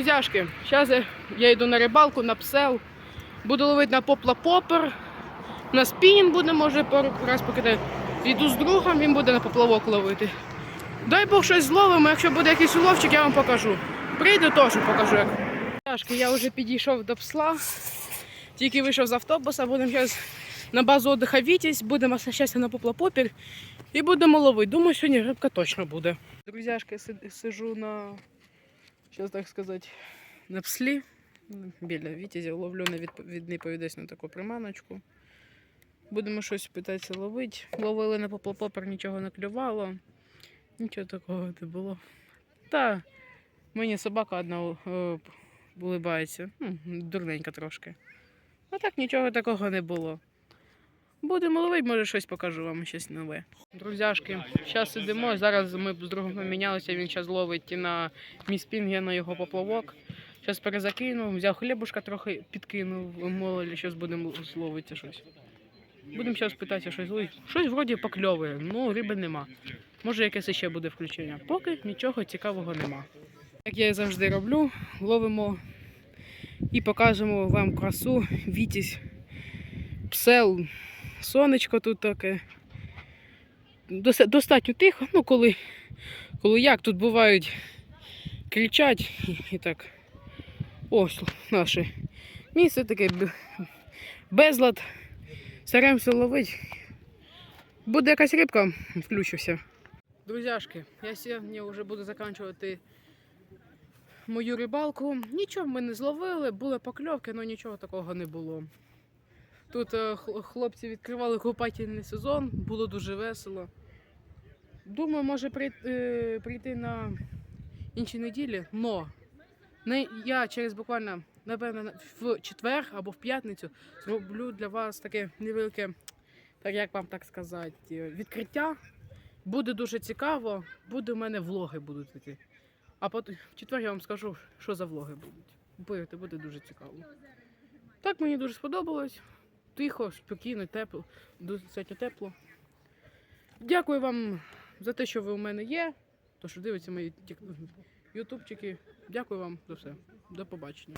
Друзяшки, зараз я йду на рибалку, на псел. Буду ловити на попла попер. На спінінг буде, може, пару раз покидаю. Йду з другом, він буде на поплавок ловити. Дай Бог щось зловимо, якщо буде якийсь уловчик, я вам покажу. Прийду теж покажу. Як. Я вже підійшов до псла. Тільки вийшов з автобуса, будемо зараз на базу отдиха Вітязь, будемо щастя на поплапопір і будемо ловити. Думаю, сьогодні рибка точно буде. Друзяшки, си- сижу на, зараз так сказати, на пслі. Біля Вітязя ловлю повідець на таку приманочку. Будемо щось питатися ловити. Ловили на поплапопер, нічого не клювало. Нічого такого не було. Та мені собака одна е, улибається. М, Дурненька трошки. А так нічого такого не було. Будемо ловити, може щось покажу вам щось нове. Друзяшки, зараз сидимо. Зараз ми з другом помінялися, він зараз ловить на мій спінг, я на його поплавок. Зараз перезакинув, взяв хлібушка трохи підкинув, мовили, зараз будемо зловити щось. Будемо зараз питатися щось ловити. Щось вроді покльовує, ну риби нема. Може якесь ще буде включення. Поки нічого цікавого нема. Як я і завжди роблю, ловимо і покажемо вам красу, вітязь, псел, сонечко тут таке. Достатньо тихо, ну коли, коли як тут бувають кричать і, так. Ось наше місце таке безлад. Стараємося ловити. Буде якась рибка, включуся. Друзяшки, я сьогодні вже буду закінчувати мою рибалку. Нічого ми не зловили, були покльовки, але нічого такого не було. Тут е, хлопці відкривали купательний сезон, було дуже весело. Думаю, може е, прийти на інші неділі, но я через буквально, напевно, в четвер або в п'ятницю зроблю для вас таке невелике, так як вам так сказати, відкриття. Буде дуже цікаво, буде в мене влоги будуть такі. А потім в четвер я вам скажу, що за влоги будуть. Повірте, буде дуже цікаво. Так мені дуже сподобалось. Тихо, спокійно, тепло, достатньо тепло. Дякую вам за те, що ви у мене є. То, що дивиться мої ютубчики. Дякую вам за все. До побачення.